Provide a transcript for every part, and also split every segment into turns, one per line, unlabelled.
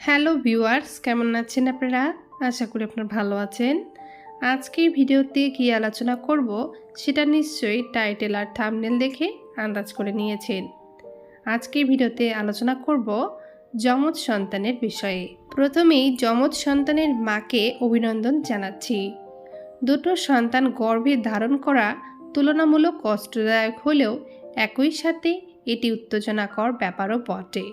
Hello viewers, কেমন আছেন আপনারা? আশা করি আপনারা ভালো আছেন। আজকে ভিডিওতে কি আলোচনা করব সেটা নিশ্চয়ই টাইটেল আর থামনেল দেখে আন্দাজ করে নিয়েছেন। আজকে ভিডিওতে আলোচনা করব যমজ সন্তানের বিষয়ে। প্রথমেই যমজ সন্তানের মাকে অভিনন্দন জানাচ্ছি। দুটো সন্তান গর্ভে ধারণ করা তুলনামূলক কষ্টদায়ক হলেও একই সাথে এটি উত্তেজনাকর ব্যাপারও বটে।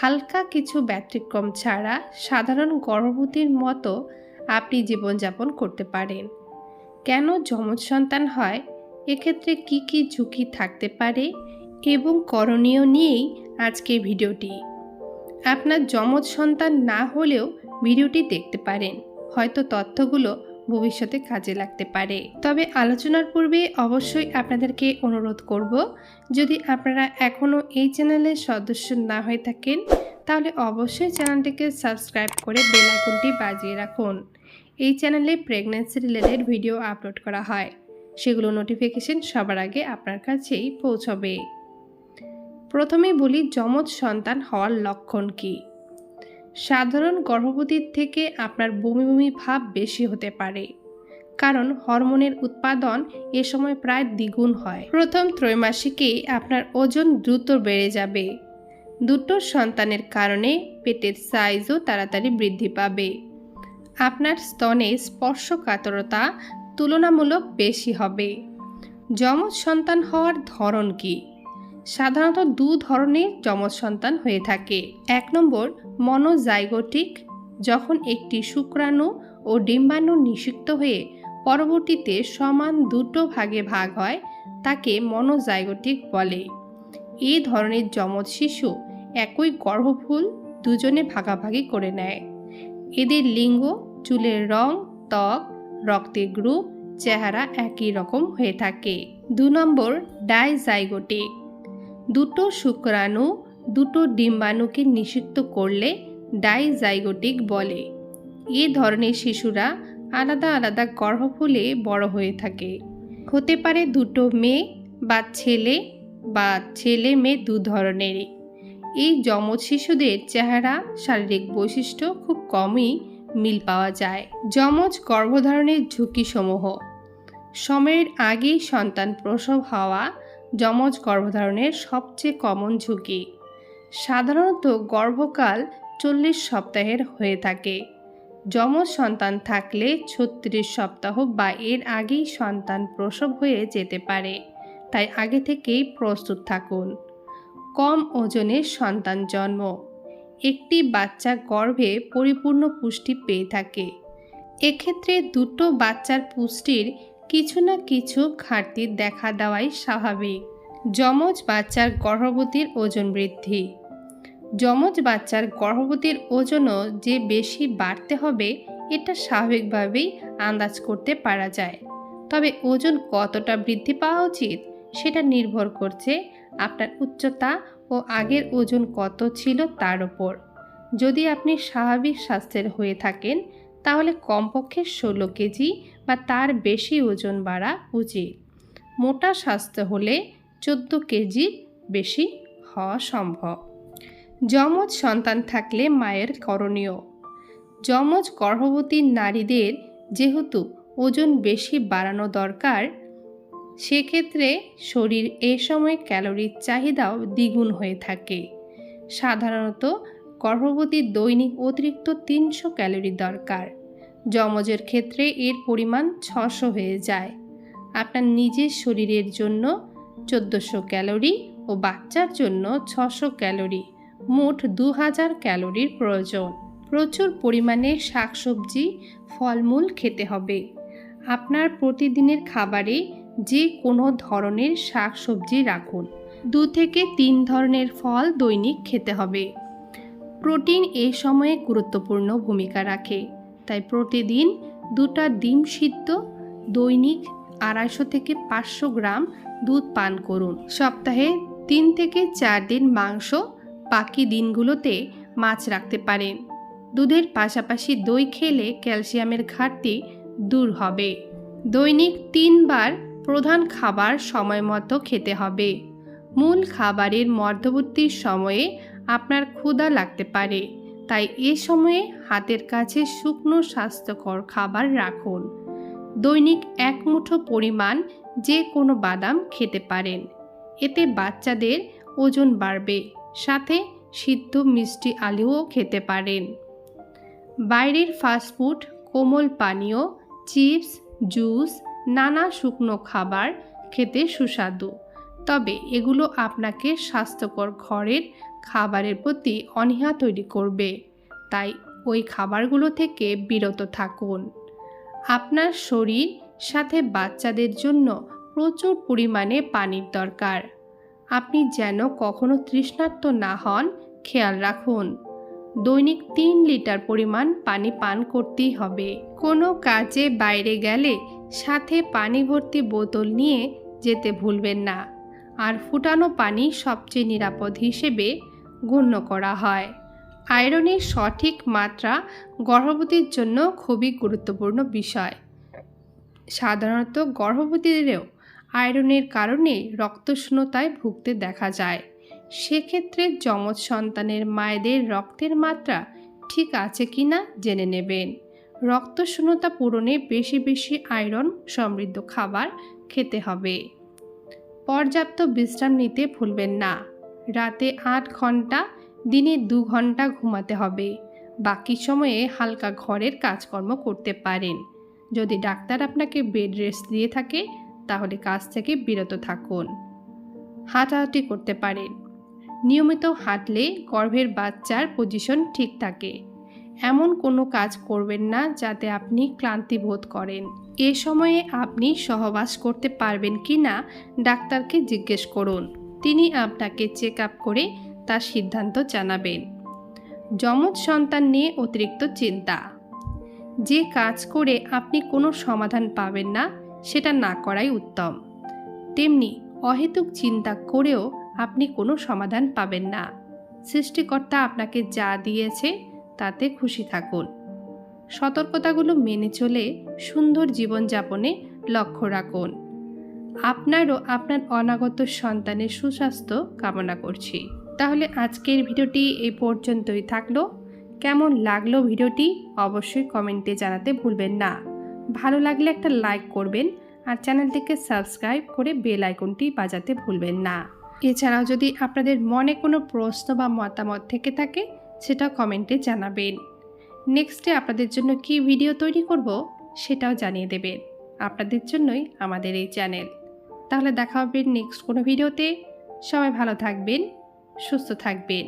হালকা কিছু ব্যতিক্রম ছাড়া সাধারণ গর্ভবতীর মতো আপনি জীবনযাপন করতে পারেন। কেন যমজ সন্তান হয়? এক্ষেত্রে কি কি ঝুঁকি থাকতে পারে এবং করণীয় নিয়েই আজকে ভিডিওটি। আপনার যমজ সন্তান না হলেও ভিডিওটি দেখতে পারেন। হয়তো তথ্যগুলো ভবিষ্যতে কাজে লাগতে পারে। তবে আলোচনার পূর্বে অবশ্যই আপনাদেরকে অনুরোধ করব, যদি আপনারা এখনও এই চ্যানেলের সদস্য না হয়ে থাকেন, তাহলে অবশ্যই চ্যানেলটিকে সাবস্ক্রাইব করে বেল আইকনটি বাজিয়ে রাখুন। এই চ্যানেলে প্রেগন্যান্সি রিলেটেড ভিডিও আপলোড করা হয়। সেগুলো নোটিফিকেশন সবার আগে আপনার কাছেই পৌঁছবে। প্রথমেই বলি, যমজ সন্তান হওয়ার লক্ষণ কী? সাধারণ গর্ভবতীর থেকে আপনার বমি বমি ভাব বেশি হতে পারে। কারণ হরমোনের উৎপাদন এ সময় প্রায় দ্বিগুণ হয়। প্রথম ত্রৈমাসিকেই আপনার ওজন দ্রুত বেড়ে যাবে। দুটো সন্তানের কারণে পেটের সাইজও তাড়াতাড়ি বৃদ্ধি পাবে। আপনার স্তনে স্পর্শকাতরতা তুলনামূলক বেশি হবে। যমজ সন্তান হওয়ার ধরন কী? সাধারণত দু ধরনের যমজ সন্তান হয়ে থাকে। এক নম্বর, মনোজাইগোটিক, যখন একটি শুক্রাণু ও ডিম্বাণু নিষিক্ত হয়ে পরবর্তীতে সমান দুটো ভাগে ভাগ হয়, তাকে মনোজাইগোটিক বলে। এই ধরনের যমজ শিশু একই গর্ভফুল, দুজনে ভাগাভাগি করে নেয়। এদের লিঙ্গ, চুলের রং, ত্বক, রক্তের গ্রুপ, চেহারা একই রকম হয়ে থাকে। দু নম্বর, ডাইজাইগোটিক। দুটো শুক্রাণু, দুটো ডিম্বাণুকে নিষিক্ত করলে ডাইজাইগোটিক বলে। এ ধরনের শিশুরা আলাদা আলাদা গর্ভফুলে বড় হয়ে থাকে। হতে পারে দুটো মেয়ে বা ছেলে বা ছেলে মেয়ে দু ধরনেরই এই যমজ শিশুদের চেহারা, শারীরিক বৈশিষ্ট্য খুব কমই মিল পাওয়া যায়। যমজ গর্ভধারণের ঝুঁকিসমূহ। সময়ের আগেই সন্তান প্রসব হওয়া যমজ গর্ভধারণের সবচেয়ে কমন ঝুঁকি। সাধারণত গর্ভকাল চল্লিশ সপ্তাহের হয়ে থাকে। যমজ সন্তান থাকলে ছত্রিশ সপ্তাহ বা এর আগেই সন্তান প্রসব হয়ে যেতে পারে, তাই আগে থেকেই প্রস্তুত থাকুন। কম ওজনের সন্তান জন্ম। একটি বাচ্চা গর্ভে পরিপূর্ণ পুষ্টি পেয়ে থাকে। এক্ষেত্রে দুটো বাচ্চার পুষ্টির কিছু না কিছু ঘাটতি দেখা দেওয়াই স্বাভাবিক। যমজ বাচ্চার গর্ভবতীর ওজন বৃদ্ধি। যমজ বাচ্চার গর্ভবতীর ওজনও যে বেশি বাড়তে হবে, এটা স্বাভাবিকভাবেই আন্দাজ করতে পারা যায়। তবে ওজন কতটা বৃদ্ধি পাওয়া উচিত, সেটা নির্ভর করছে আপনার উচ্চতা ও আগের ওজন কত ছিল তার ওপর। যদি আপনি স্বাভাবিক স্বাস্থ্যের হয়ে থাকেন, তাহলে কমপক্ষে ষোলো কেজি বা তার বেশি ওজন বাড়া উচিত। মোটা স্বাস্থ্য হলে চোদ্দ কেজি বেশি হওয়া সম্ভব। যমজ সন্তান থাকলে মায়ের করণীয়। যমজ গর্ভবতী নারীদের যেহেতু ওজন বেশি বাড়ানো দরকার, সেক্ষেত্রে শরীর এ সময় ক্যালোরির চাহিদাও দ্বিগুণ হয়ে থাকে। সাধারণত গর্ভবতীর দৈনিক অতিরিক্ত তিনশো ক্যালোরি দরকার। যমজের ক্ষেত্রে এর পরিমাণ ছশো হয়ে যায়। আপনার নিজের শরীরের জন্য চোদ্দোশো ক্যালোরি ও বাচ্চার জন্য ছশো ক্যালোরি, মোট দু হাজার ক্যালোরির প্রয়োজন। প্রচুর পরিমাণে শাকসবজি, ফলমূল খেতে হবে। আপনার প্রতিদিনের খাবারে যে কোনো ধরনের শাকসবজি রাখুন। দু থেকে তিন ধরনের ফল দৈনিক খেতে হবে। প্রোটিন এ সময়ে গুরুত্বপূর্ণ ভূমিকা রাখে। তাই প্রতিদিন দুটা ডিম সিদ্ধ, দৈনিক আড়াইশো থেকে পাঁচশো গ্রাম দুধ পান করুন। সপ্তাহে তিন থেকে চার দিন মাংস বাকি দিনগুলোতে মাছ রাখতে পারেন। দুধের পাশাপাশি দই খেলে ক্যালসিয়ামের ঘাটতি দূর হবে। দৈনিক তিনবার প্রধান খাবার সময় মতো খেতে হবে। মূল খাবারের মধ্যবর্তী সময়ে আপনার ক্ষুধা লাগতে পারে। তাই এ সময়ে হাতের কাছে শুকনো স্বাস্থ্যকর খাবার রাখুন। দৈনিক এক মুঠো পরিমাণ যে কোনো বাদাম খেতে পারেন। এতে বাচ্চাদের ওজন বাড়বে, সাথে সিদ্ধ মিষ্টি আলুও খেতে পারেন। বাইরের ফাস্টফুড কোমল পানীয়, চিপস, জুস, নানা শুকনো খাবার খেতে সুস্বাদু। তবে এগুলো আপনাকে স্বাস্থ্যকর ঘরের খাবারের প্রতি অনীহা তৈরি করবে। তাই ওই খাবারগুলো থেকে বিরত থাকুন। আপনার শরীর সাথে বাচ্চাদের জন্য প্রচুর পরিমাণে পানির দরকার। আপনি যেন কখনো তৃষ্ণার্ত না হন, খেয়াল রাখুন। দৈনিক তিন লিটার পরিমাণ পানি পান করতেই হবে। কোনো কাজে বাইরে গেলে সাথে পানি ভর্তি বোতল নিয়ে যেতে ভুলবেন না। আর ফুটানো পানি সবচেয়ে নিরাপদ হিসেবে গণ্য করা হয়। আয়রনের সঠিক মাত্রা গর্ভবতীর জন্য খুবই গুরুত্বপূর্ণ বিষয়। সাধারণত গর্ভবতীদেরও আয়রনের কারণে রক্তশূন্যতায় ভুগতে দেখা যায়। সেক্ষেত্রে যমজ সন্তানের মায়েদের রক্তের মাত্রা ঠিক আছে কি না জেনে নেবেন। রক্তশূন্যতা পূরণে বেশি বেশি আয়রন সমৃদ্ধ খাবার খেতে হবে। পর্যাপ্ত বিশ্রাম নিতে ভুলবেন না। রাতে আট ঘণ্টা, দিনে দু ঘণ্টা ঘুমাতে হবে। বাকি সময়ে হালকা ঘরের কাজকর্ম করতে পারেন। যদি ডাক্তার আপনাকে বেড রেস্ট দিয়ে থাকে, তাহলে কাজ থেকে বিরত থাকুন। হাঁটাহাঁটি করতে পারেন। নিয়মিত হাঁটলে গর্ভের বাচ্চার পজিশন ঠিক থাকে। এমন কোনো কাজ করবেন না যাতে আপনি ক্লান্তি বোধ করেন। এ সময়ে আপনি সহবাস করতে পারবেন কি না ডাক্তারকে জিজ্ঞেস করুন। তিনি আপনাকে চেক আপ করে তার সিদ্ধান্ত জানাবেন। যমজ সন্তান নিয়ে অতিরিক্ত চিন্তা। যে কাজ করে আপনি কোনো সমাধান পাবেন না, সেটা না করাই উত্তম। তেমনি অহেতুক চিন্তা করেও আপনি কোনো সমাধান পাবেন না। সৃষ্টিকর্তা আপনাকে যা দিয়েছে, তাতে খুশি থাকুন। সতর্কতাগুলো মেনে চলে সুন্দর জীবনযাপনে লক্ষ্য রাখুন। আপনারও আপনার অনাগত সন্তানের সুস্বাস্থ্য কামনা করছি। তাহলে আজকের ভিডিওটি এই পর্যন্তই থাকল। কেমন লাগল ভিডিওটি অবশ্যই কমেন্টে জানাতে ভুলবেন না। ভালো লাগলে একটা লাইক করবেন আর চ্যানেলটিকে সাবস্ক্রাইব করে বেল আইকনটি বাজাতে ভুলবেন না। এছাড়াও যদি আপনাদের মনে কোনো প্রশ্ন বা মতামত থেকে থাকে সেটা কমেন্টে জানাবেন। নেক্সটে আপনাদের জন্য কি ভিডিও তৈরি করব, সেটাও জানিয়ে দেবেন। আপনাদের জন্যই আমাদের এই চ্যানেল। তাহলে দেখা হবে নেক্সট কোনো ভিডিওতে সবাই ভালো থাকবেন সুস্থ থাকবেন।